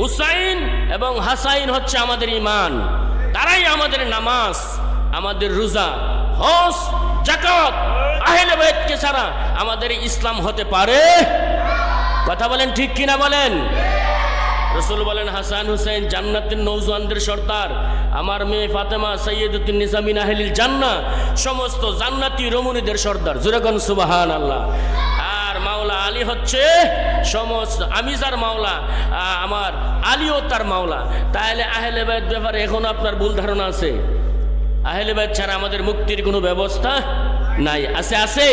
হুসাইন এবং হাসাইন হচ্ছে আমাদের ইমান তারাই আমাদের নামাজ, আমাদের রোজা হস জাকাত আহলে বাইতকে ছাড়া আমাদের ইসলাম হতে পারে? কথা বলেন ঠিক কিনা বলেন? রসুল বলেন, হাসান হুসেন জান্নাতের নৌজওয়ানদের সর্দার, আমার মেয়ে ফাতেমা সৈয়দুদ্দিন নিজামিন আহলিল জান্না সমস্ত জান্নাতি রমণীদের সর্দার। জুরেগন সুবাহান আল্লাহ আলী হচ্ছে সমস্ত, আমি যার মাওলা আমার আলীও তার মাওলা। তাহলে আহলে বাইত ব্যাপারে এখন আপনার ভুল ধারণা আছে। আহলে বাইত ছাড়া আমাদের মুক্তির কোনো ব্যবস্থা নাই। আছে আছে।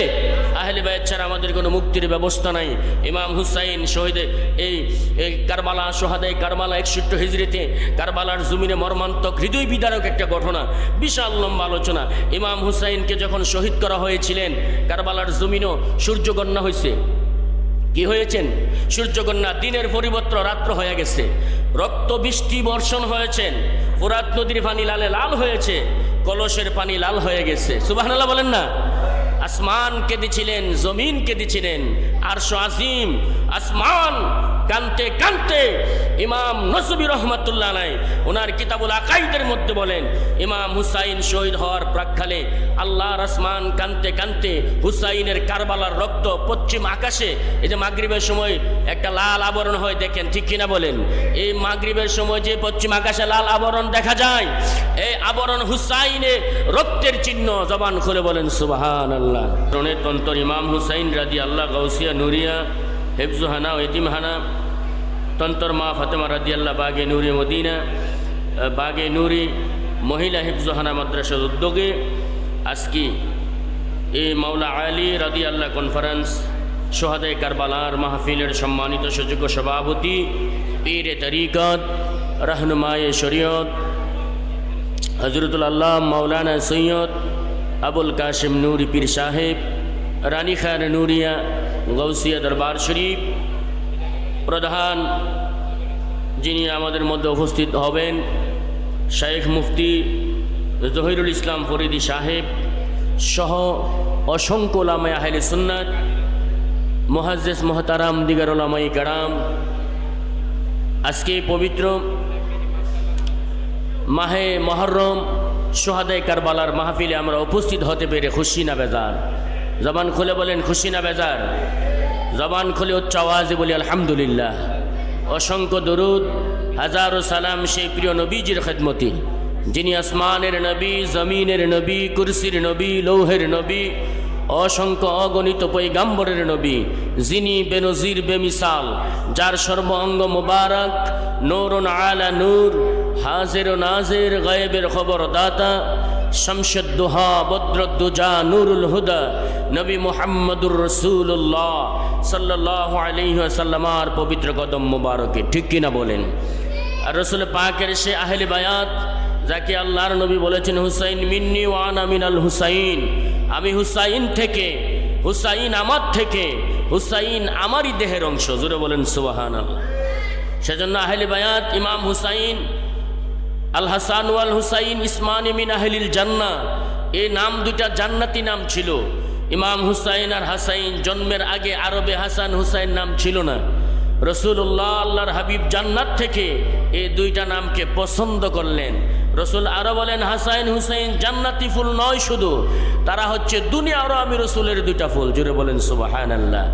আহলে বাইত ছাড়া আমাদের কোনো মুক্তির ব্যবস্থা নাই। ইমাম হুসাইন শহীদে এই এই কারবালা, সোহাদে কারবালা একষট্টি হিজড়িতে কারবালার জমিনে মর্মান্তক হৃদয় বিদারক একটা ঘটনা, বিশাল লম্বা আলোচনা। ইমাম হুসাইনকে যখন শহীদ করা হয়েছিলেন, কারবালার জমিনও সূর্যগণ্যা হয়েছে কি হয়েছেন? সূর্যকন্যা দিনের পরিবর্তন রাত্র হয়ে গেছে। রক্ত বৃষ্টি বর্ষণ হয়েছেন। ফোরাত নদীর পানি লালে লাল হয়েছে। কলসের পানি লাল হয়ে গেছে। সুবাহ বলেন না? আসমান দিছিলেন, জমিন দিছিলেন? আর আজিম, আসমান কানতে কানতে ইমাম নসবি রহমাতুল্লাহ নাই ওনার কিতাবুল আকাইদের মধ্যে বলেন, ইমাম হুসাইন শহীদ হওয়ার প্রাক্ষালে আল্লাহর আসমান কানতে কানতে হুসাইনের কারবালার রক্ত পশ্চিম আকাশে, এই যে মাগরিবের সময় একটা লাল আবরণ হয়, দেখেন ঠিক কিনা বলেন, এই মাগরিবের সময় যে পশ্চিম আকাশে লাল আবরণ দেখা যায়, এই আবরণ হুসাইনে রক্তের চিহ্ন জবান খুলে বলেন সুবাহান আল্লাহ তন্তর ইমাম হুসাইন রাদি আল্লাহ গৌসিয়া নুরিয়া, হেফজুহানা ও এতিমহানা তন্তর মা ফাতেমা রাদি আল্লাহ বাগে নুরি মদিনা বাগে নুরি মহিলা হিফজুহানা মাদ্রাসার উদ্যোগে আজকে এই মাওলা আলী রাদি আল্লাহ কনফারেন্স সোহাদে কারবালার মাহফিলের সম্মানিত সুযোগ্য সভাপতি, পীরে তরিকত, রাহনুমায়ে শরীয়ত হজরতুল আল্লাহ মাওলানা সৈয়দ আবুল কাশিম নুরি পীর সাহেব, রানী খান নুরিয়া গৌসিয়া দরবার শরীফ প্রধান যিনি আমাদের মধ্যে উপস্থিত হবেন শেখ মুফতি জহিরুল ইসলাম ফরিদি সাহেব সহ অসংখ্য ওলামায় আহলে সুন্নাত মহাজেস মহতারাম দিগার ওলামাই কারাম। আজকে পবিত্র মাহে মহরম সোহাদাই কারবালার মাহফিলে আমরা উপস্থিত হতে পেরে খুশি না বেজার? জবান খুলে বলেন, খুশি না বেজার? জবান খুলে উচ্চ আওয়াজে বলি, আলহামদুলিল্লাহ। অসংখ্য দরুদ, হাজারো সালাম সেই প্রিয় নবীজির খেদমতি। যিনি আসমানের নবী, জমিনের নবী, কুরসির নবী, লৌহের নবী, অসংখ্য অগণিত পৈগাম্বরের নবী, যিনি বেনজির, বেমিসাল, যার সর্ব অঙ্গ মুবারক, নূরুন আলা নূর হাজের ও নাজের, গায়েবের খবর দাতা শামসুদ্দোহা, বদ্রদ্দুজা, নুরুল হুদা, নবী মুহাম্মদুর রসুল্লাহ সাল্লাহ আলহিহাসাল্লামার পবিত্র কদম মুবারকে। ঠিক কিনা বলেন? আর রসুল পাকের সে আহলে বায়াত, যাকে আল্লাহর নবী বলেছেন, হুসাইন মিন্নি ওয়ান আমিন আল হুসাইন। আমি হুসাইন থেকে, হুসাইন আমার থেকে, হুসাইন আমারই দেহের অংশ। জুড়ে বলেন সুবাহান সেজন্য আহলে বায়াত, ইমাম হুসাইন আল হাসান ওয়াল হুসাইন ইসমান ইমিন আহলিল জান্না এই নাম দুটা জান্নাতি নাম ছিল। ইমাম হুসাইন আর হাসাইন জন্মের আগে আরবে হাসান হুসাইন নাম ছিল না। রসুল্লাহ আল্লাহর হাবিব জান্নাত থেকে এই দুইটা নামকে পছন্দ করলেন। রসুল আরও বলেন, হাসাইন হুসাইন জান্নাতি ফুল নয় শুধু, তারা হচ্ছে দুনিয়ারও আমি রসুলের দুইটা ফুল জুড়ে বলেন সুবাহান আল্লাহ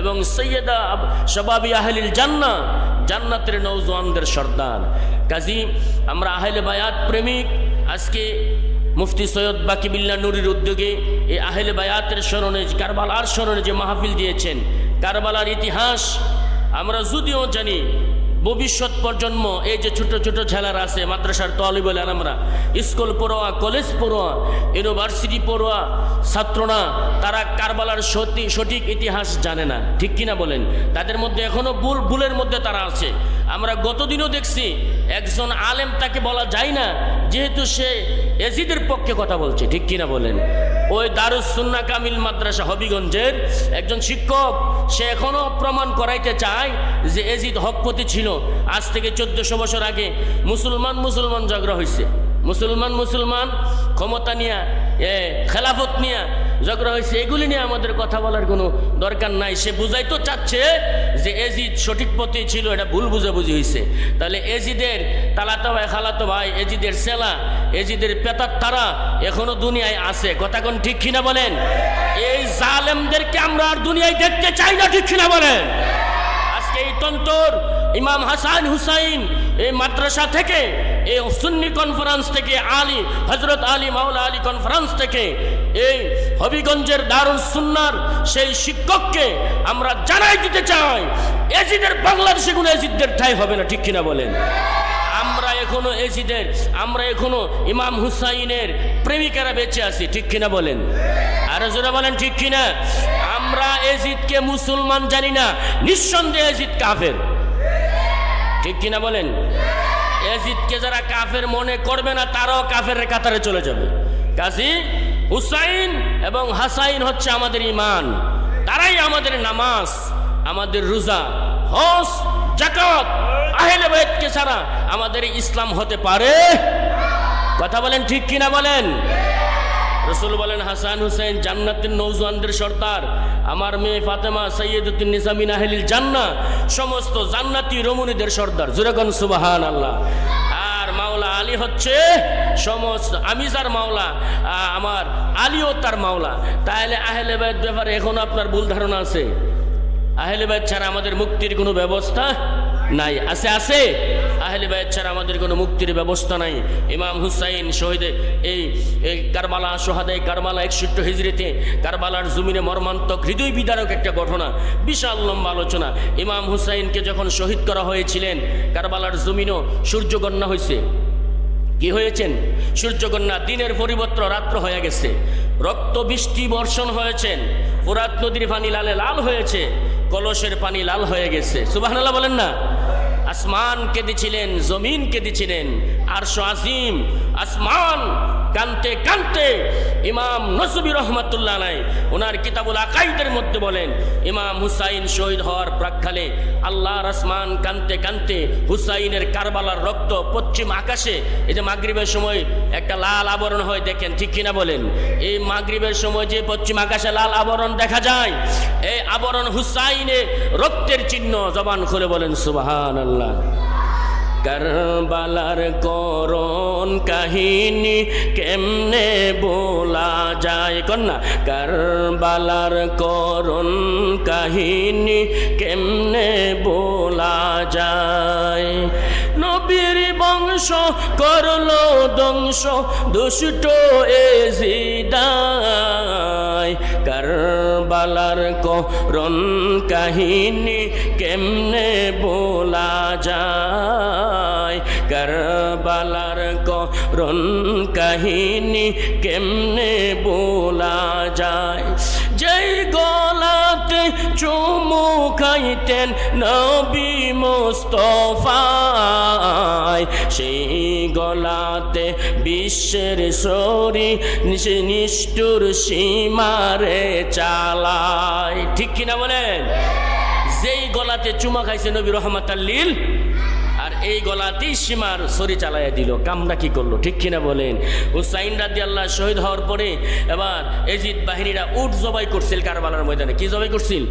এবং সৈয়দা শবাবি আহলিল জান্না জান্নাতের নৌজওয়ানদের সর্দার। কাজী, আমরা আহলে বায়াত প্রেমিক, আজকে মুফতি সৈয়দ বাকিবিল্লা নুরির উদ্যোগে এই আহলে বায়াতের স্মরণে, কারবালার স্মরণে যে মাহফিল দিয়েছেন, কারবালার ইতিহাস, আমরা যদিও জানি ভবিষ্যৎ প্রজন্ম, এই যে ছোট ছোট ছেলেরা আছে, মাদ্রাসার তলিবল আমরা স্কুল পড়ুয়া, কলেজ পড়ুয়া, ইউনিভার্সিটি পড়ুয়া ছাত্ররা তারা কারবালার সতি- সঠিক ইতিহাস জানে না। ঠিক কিনা বলেন? তাদের মধ্যে এখনও ভুল, ভুলের মধ্যে তারা আছে। আমরা গতদিনও দেখছি, একজন আলেম তাকে বলা যায় না, যেহেতু সে এজিদের পক্ষে কথা বলছে। ঠিক কিনা বলেন? ওই দারুসুন্না কামিল মাদ্রাসা হবিগঞ্জের একজন শিক্ষক, সে এখনও প্রমাণ করাইতে চায় যে এজিদ হকপতি ছিল। আজ থেকে চোদ্দশো বছর আগে মুসলমান মুসলমান ঝগড়া হয়েছে মুসলমান মুসলমান ক্ষমতা নিয়া, এ খেলাফত নিয়া ঝগড়া হয়েছে, এগুলি নিয়ে আমাদের কথা বলার কোনো দরকার নাই। সে বুঝাইতো চাচ্ছে যে এজিদ সঠিক পথে ছিল, এটা ভুল বুঝাবুঝি হয়েছে। তাহলে এজিদের তালাতো ভাই, খালাতো ভাই, এজিদের সেলা, এজিদের পেতার তারা এখনও দুনিয়ায় আছে। কথা কোন ঠিক কিনা বলেন? এই জালেমদেরকে আমরা আর দুনিয়ায় দেখতে চাই না, ঠিক কিনা বলেন? আজকে এই তন্তর ইমাম হাসান হুসাইন এই মাদ্রাসা থেকে, এই সুন্নি কনফারেন্স থেকে, আলী হজরত আলী, মাওলা আলী কনফারেন্স থেকে, এই হবিগঞ্জের দারুল সুন্নার সেই শিক্ষককে আমরা জানাই দিতে চাই। এজিদের বাংলাদেশে কোনো এজিদদের ঠাই হবে না, ঠিক কিনা বলেন? আমরা এখনও এজিদের, আমরা এখনও ইমাম হুসাইনের প্রেমিকারা বেঁচে আছি, ঠিক কিনা বলেন? আরও জোরে বলেন, ঠিক কিনা? আমরা এজিদকে মুসলমান জানি না, নিঃসন্দেহে এজিদ কাফের। ঠিক কিনা বলেন? এজিদকে যারা কাফের মনে করবে না, তারাও কাফের কাতারে চলে যাবে। কাজী হুসাইন এবং হাসাইন হচ্ছে আমাদের ইমান তারাই আমাদের নামাজ, আমাদের রোজা হস জাকাত আহলে বাইতকে ছাড়া আমাদের ইসলাম হতে পারে। কথা বলেন ঠিক কিনা বলেন? রসুল বলেন, হাসান হুসেন, জান্নাতের নৌজওয়ানদের সর্দার, আমার মেয়ে ফাতেমা সৈয়দুদ্দিন নিজামিন আহলিল জান্না সমস্ত জান্নাতি রমণীদের সর্দার। জুরেগন সুবাহান আল্লাহ আর মাওলা আলী হচ্ছে সমস্ত, আমি যার মাওলা আমার আলীও তার মাওলা। তাহলে আহলে বাইত ব্যাপারে এখনও আপনার ভুল ধারণা আছে? আহলে বাইত ছাড়া আমাদের মুক্তির কোনো ব্যবস্থা নাই। আছে আছে? আহলে বাইত ছাড়া আমাদের কোনো মুক্তির ব্যবস্থা নাই। ইমাম হুসাইন শহীদে এই এই কারবালা সোহাদাই কারবালা একষট্টি হিজড়িতে কারবালার জমিনে মর্মান্তক হৃদয় বিদারক একটা ঘটনা, বিশাল লম্বা আলোচনা। ইমাম হুসাইনকে যখন শহীদ করা হয়েছিলেন, কারবালার জমিনও সূর্যগণনা হয়েছে কি হয়েছেন? সূর্যকন্যা দিনের পরিবর্তন রাত্র হয়ে গেছে। রক্ত বৃষ্টি বর্ষণ হয়েছেন। ফুরাত নদীর পানি লালে লাল হয়েছে। কলসের পানি লাল হয়ে গেছে। সুবাহানাল্লাহ বলেন না? আসমান কেঁদেছিলেন জমিন কেঁদেছিলেন আর আজিম আসমান কানতে কানতে ইমাম নসবি রহমাতুল্লাহ নাই ওনার কিতাবুল আকাইদের মধ্যে বলেন, ইমাম হুসাইন শহীদ হওয়ার প্রাককালে আল্লাহ আসমান কানতে কানতে হুসাইনের কারবালার রক্ত পশ্চিম আকাশে, এই যে মাগরিবের সময় একটা লাল আবরণ হয়, দেখেন ঠিক কিনা বলেন, এই মাগরিবের সময় যে পশ্চিম আকাশে লাল আবরণ দেখা যায়, এই আবরণ হুসাইনে রক্তের চিহ্ন জবান খুলে বলেন সুবাহান আল্লাহ কারবালার করণ কাহিনী কেমনে বলা যায় কন্যা? কারবালার করণ কাহিনী কেমনে বলা যায়? নবীর বংশ করল দংশ দুষ্ট এজিদায় কারবালার করণ কাহিনী কেমনে বলা যায়? করণ কাহিনী কেমনে বলা যায়? যেই গলাতে চুমু খাইতেন নবী মোস্তফায় সেই গলাতে বিশ্বের সরি নিষ্ঠুর সীমারে চালায়। ঠিক কিনা বলেন? যেই গলাতে চুমা খাইছে নবী রহমত আল্লিল আর এই গলাতেই সীমার সরি চালাইয়া দিল। কামরা কি করল? ঠিক কিনা বলেন। হুসাইন রাদি আল্লাহ শহীদ হওয়ার পরে এবার এজিদ বাহিনীরা উট জবাই করছিল কারবালার ময়দানে। কি জবাই করছিল?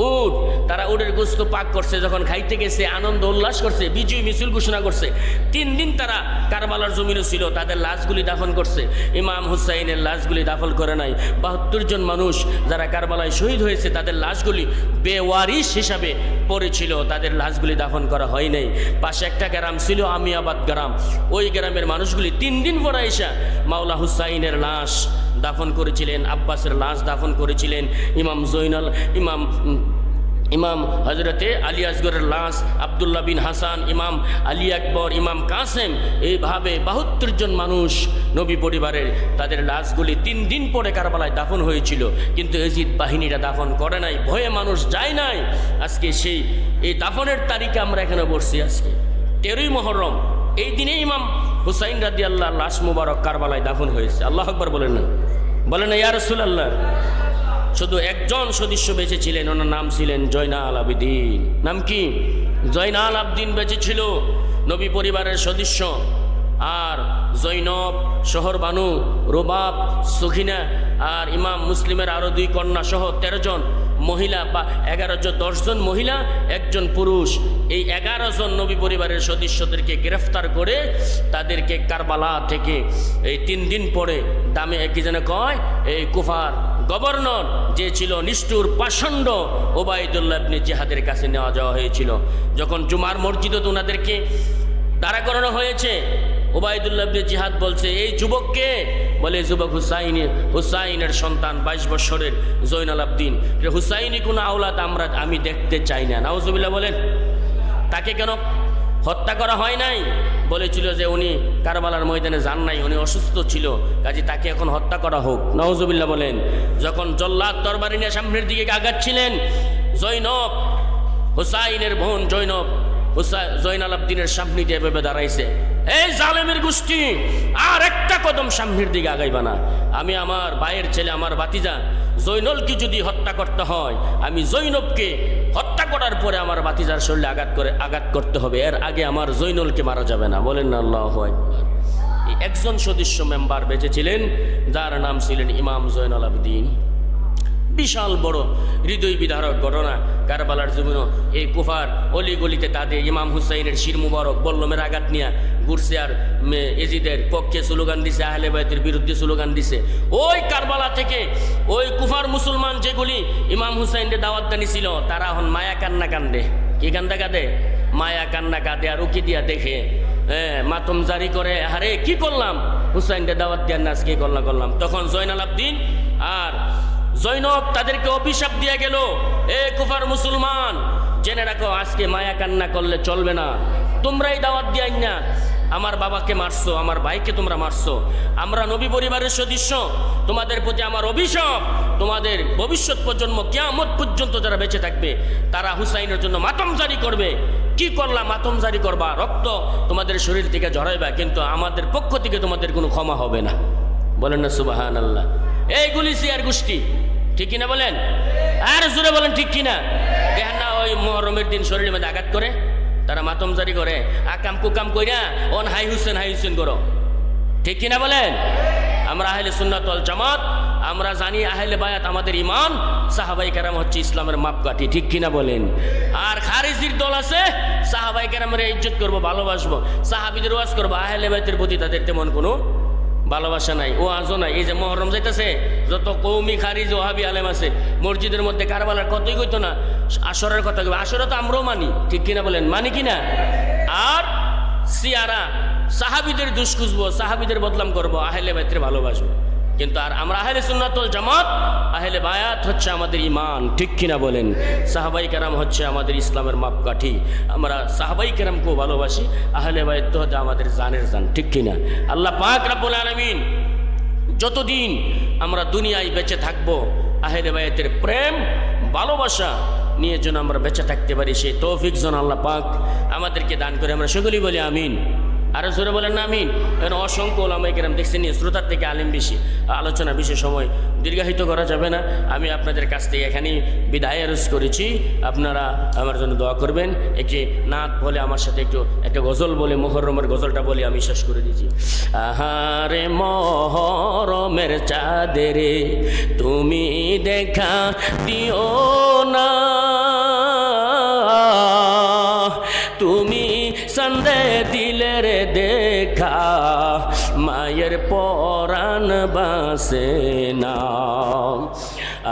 উট। তারা উটের গোস্ত পাক করছে, যখন খাইতে গেছে, আনন্দ, উল্লাস করছে, বিজয় মিছিল ঘোষণা করছে। তিন দিন তারা কারবালার জমিনও ছিল, তাদের লাশগুলি দাফন করছে। ইমাম হুসাইনের লাশগুলি দাফন করে নাই। বাহাত্তর জন মানুষ যারা কারবালায় শহীদ হয়েছে, তাদের লাশগুলি বেওয়ারিশ হিসাবে পড়েছিল। তাদের লাশগুলি দাফন করা হয় নাই। পাশে একটা গ্রাম ছিল আমিয়াবাদ গ্রাম। ওই গ্রামের মানুষগুলি তিন দিন পর আইসা মাওলা হুসাইনের লাশ দাফন করেছিলেন, আব্বাসের লাশ দাফন করেছিলেন, ইমাম জৈনাল, ইমাম ইমাম হজরতে আলী আসগরের লাশ, আবদুল্লাহ বিন হাসান, ইমাম আলী আকবর, ইমাম কাসেম, এইভাবে বাহাত্তর জন মানুষ নবী পরিবারের তাদের লাশগুলি তিন দিন পরে কারবালায় দাফন হয়েছিল। কিন্তু এজিদ বাহিনীরা দাফন করে নাই, ভয়ে মানুষ যায় নাই। আজকে সেই, এই দাফনের তারিখে আমরা এখানে বসছি আজকে। তেরোই মহরম, এই দিনে ইমাম হুসাইন রাদি আল্লাহ লাশ মুবারক কারবালায় দাফন হয়েছে। আল্লাহ আকবর বলেন না। বলেন না ইয়ারসুল আল্লাহ শুধু একজন সদস্য বেঁচে ছিলেন ওনার নাম ছিলেন জয়নাল আবিদিন। নাম কি? জয়নাল আবদিন বেঁচে ছিল নবী পরিবারের সদস্য। আর জৈনব, শহর বানু, রোবাব, সখিনা, আর ইমাম মুসলিমের আরও দুই কন্যা সহ তেরো জন মহিলা বা এগারো জন দশজন মহিলা, একজন পুরুষ। এই এগারো জন নবী পরিবারের সদস্যদেরকে গ্রেফতার করে তাদেরকে কারবালা থেকে এই তিন দিন পরে দামে কি যেন কয়? এই কুফার গভর্নর যে ছিল নিষ্ঠুর পাষণ্ড ওবায়দুল্লাহ ইবনে জিহাদের কাছে নেওয়া যাওয়া হয়েছিল। যখন জুমার মসজিদত ওনাদেরকে দাঁড়া করানো হয়েছে ওবায়দুল্লাহ জিহাদ বলছে, এই যুবককে? বলে যুবক হুসাইন, হুসাইনের সন্তান, বাইশ বছরের জৈনাল আবদিন। হুসাইনি কোনো আওলাদ আমরা, আমি দেখতে চাই না। নাউজুবিল্লাহ বলেন, তাকে কেন হত্যা করা হয় নাই? বলেছিল যে, উনি কারবালার ময়দানে যান নাই, উনি অসুস্থ ছিল, কাজে তাকে এখন হত্যা করা হোক। নওজুবিল্লাহ বলেন, যখন জল্লাদ তরবারি নিয়ে সামনের দিকে আগাচ্ছিলেন, জৈনব, হুসাইনের বোন জৈনব, হুসা, জৈনাল আবদিনের সামনে দিয়ে ভেবে দাঁড়াইছে। এই জালেমের গোষ্ঠী, আর একটা কদম সামনের দিকে আগাইবা না। আমি আমার ভাইয়ের ছেলে, আমার বাতিজা জৈনলকে যদি হত্যা করতে হয়, আমি জৈনবকে হত্যা করার পরে আমার বাতিজার শরীরে আঘাত করে, আঘাত করতে হবে। এর আগে আমার জৈনলকে মারা যাবে না। বলেন না, আল্লাহ। এই একজন সদস্য মেম্বার বেঁচেছিলেন যার নাম ছিলেন ইমাম জৈনল আবদিন। বিশাল বড় হৃদয় বিধারক ঘটনা। কারবালার জীবন এই কুফার অলিগলিতে তাদের ইমাম হুসাইনের শির মুবারক বল্লমের আঘাত নিয়ে ঘুরছে আর এজিদের পক্ষে স্লোগান দিছে, আহলে বাইতের বিরুদ্ধে স্লোগান দিছে। ওই কারবালা থেকে ওই কুফার মুসলমান যেগুলি ইমাম হুসাইনের দাওয়াত দানিছিল তারা এখন মায়া কান্না কান্দে। কি কান্দা কাঁদে? মায়া কান্না কাঁদে আর উকি দিয়া দেখে হ্যাঁ মাতম জারি করে, আরে কি করলাম? হুসাইনকে দাওয়াত দেওয়ার নাচ কি করলাম করলাম। তখন জয়নাল আবদিন আর জৈনব তাদেরকে অভিশাপ দিয়ে গেল, এ কুফার মুসলমান, জেনে রাখো, আজকে মায়া কান্না করলে চলবে না। তোমরাই দাওয়াত দিয়ে না। আমার বাবাকে মারছো, আমার ভাইকে তোমরা মারছো। আমরা নবী পরিবারের সদস্য, তোমাদের প্রতি আমার অভিশাপ, তোমাদের ভবিষ্যৎ প্রজন্ম, কেয়ামত পর্যন্ত যারা বেঁচে থাকবে, তারা হুসাইনের জন্য মাতম জারি করবে। কি করলা মাতম জারি করবা? রক্ত তোমাদের শরীর থেকে ঝরাইবা, কিন্তু আমাদের পক্ষ থেকে তোমাদের কোনো ক্ষমা হবে না। বলেন না সুবাহান আল্লাহ এইগুলি সিয়ার গোষ্ঠী, ঠিক কিনা বলেন? আর জোরে বলেন, ঠিক কিনা? দেখেন না, ওই মহরমের দিন শরীরের মধ্যে আঘাত করে, তারা মাতম জারি করে। আকাম কুকাম কইরা অন হাই হুসেন হাই হুসেন করো। ঠিক কিনা বলেন? আমরা আহলে সুন্নাতল জামাত, আমরা জানি আহলে বায়াত আমাদের ইমান সাহাবাই কেরাম হচ্ছে ইসলামের মাপকাঠি, ঠিক কিনা বলেন? আর খারিজির দল আছে সাহাবাই কেরামের ইজ্জত করব, ভালোবাসবো, সাহাবিদের ওয়াজ করব, আহলে বায়াতের প্রতি তাদের তেমন কোনো ভালোবাসা নাই ও আজও নাই। এই যে মহরম যাইতেছে, যত কৌমি, খারিজ ওহাবি আলেম আছে, মসজিদের মধ্যে কারবালার কতই কইতো না, আসরের কথা কই আসরে তো আমরাও মানি, ঠিক কিনা বলেন? মানি কিনা? আর সিয়ারা, সাহাবিদের দুষ্কুসবো সাহাবিদের বদলাম করব, আহেলে বাইত্রে ভালোবাসবো। কিন্তু আর আমরা আহেলে সুন্নাতুল জামাত, আহেলে বায়াত হচ্ছে আমাদের ইমান ঠিক কিনা বলেন? সাহাবাই কেরাম হচ্ছে আমাদের ইসলামের মাপকাঠি। আমরা সাহাবাই কেরামকেও ভালোবাসি, আহলে বায়াত তো হচ্ছে আমাদের জানের জান, ঠিক কিনা? আল্লাহ পাক রাব্বুল আলামিন যতদিন আমরা দুনিয়ায় বেঁচে থাকব, আহেলে বায়াতের প্রেম, ভালোবাসা নিয়ে যেন আমরা বেঁচে থাকতে পারি, সেই তৌফিক জন আল্লাহ পাক আমাদেরকে দান করে, আমরা সেগুলি বলি আমিন। আরও জোরে বলেন না, আমিন। এখন অসংখ্য ওলামাই কেরাম নিয়ে শ্রোতার থেকে আলিম বেশি। আলোচনা বেশি সময় দীর্ঘায়িত করা যাবে না। আমি আপনাদের কাছ থেকে এখানেই বিদায় আরজ করেছি। আপনারা আমার জন্য দোয়া করবেন। একটি নাত বলে আমার সাথে একটু, একটা গজল বলে, মোহরমের গজলটা বলে আমি শেষ করে দিচ্ছি আহারে মহরমের চাঁদেরে, তুমি দেখা দিও না। তুমি সন্দে দিলের দেখা, মায়ের পরাণ বাসে না।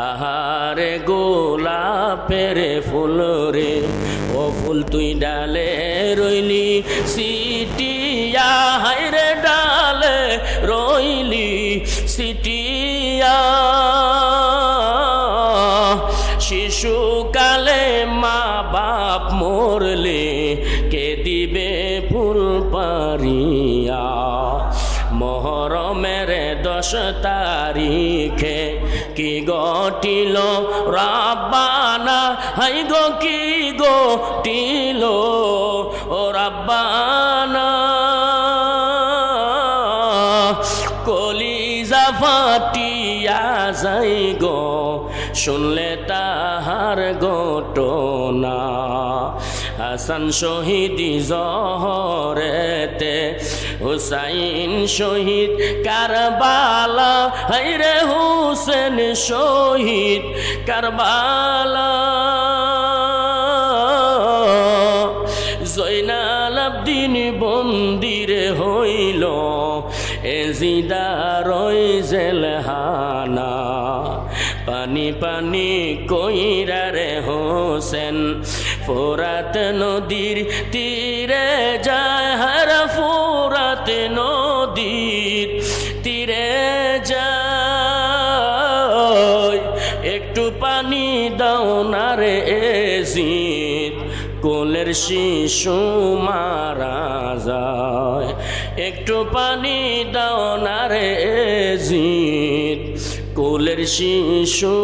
আহারে গোলাপের ফুল রে, ও ফুল তুই ডালে রইলি, সিটিয়া হাইরে ডালে রইলি, সিটিয়া কি গটিল রাব্বানা, হাই গো, কি গটিল ও রাব্বানা কলিজা ফাটিয়া যাই গো, শুনলে তাহার ঘটনা। হাসান শহীদি জহরেতে হুসাইন শহীদ কারবালা হাইরে হুসেন শহীদ কারবালা। জৈনাল আব্দিন বন্দিরে হইল এজিদার জেলহানা পানি পানি কইরা রে হোসেন ফোরাত নদীর তীরে যায় হার ফোরাত নদীর তীরে যায়। একটু পানি দাও না রে এজিদ, কোলের শিশু মারা যায়। একটু পানি দাও না রে জিদ কোলের শিশু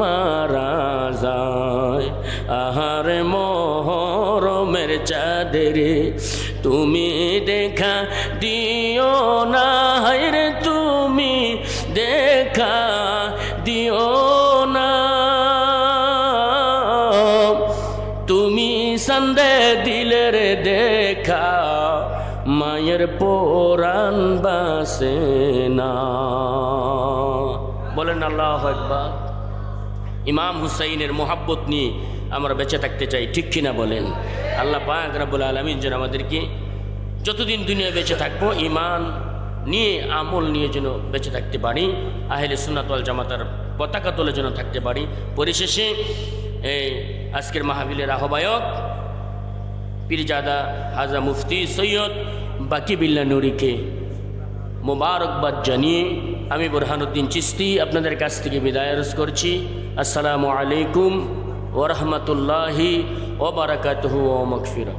মারা যায়। আহার মহরমের চাঁদেরে তুমি দেখা দিও না রে তুমি দেখা দিও না। তুমি সন্দে দিলের দেখা, মায়ের পোরান বাসে না। বলেন আল্লাহ ইমাম হুসাইনের মোহাব্বত নিয়ে আমরা বেঁচে থাকতে চাই, ঠিক কিনা বলেন? আল্লাহ পাক রাবুল আলমিন যেন আমাদেরকে যতদিন দুনিয়া বেঁচে থাকব ইমান নিয়ে, আমল নিয়ে যেন বেঁচে থাকতে পারি, আহলে সুনাতল জামাতার পতাকা তোলে যেন থাকতে পারি। পরিশেষে এই আজকের মাহবিলের আহ্বায়ক, পীরজাদা হাজা মুফতি সৈয়দ বাকি বিল্লা নুরিকে মোবারকবাদ জানিয়ে আমি বুরহানুদ্দিন চিস্তি আপনাদের কাছ থেকে বিদায় আরজ করছি। আসসালামু আলাইকুম। ওরহমতুল্লাহি ওবরাকাতহু ও মকফিরা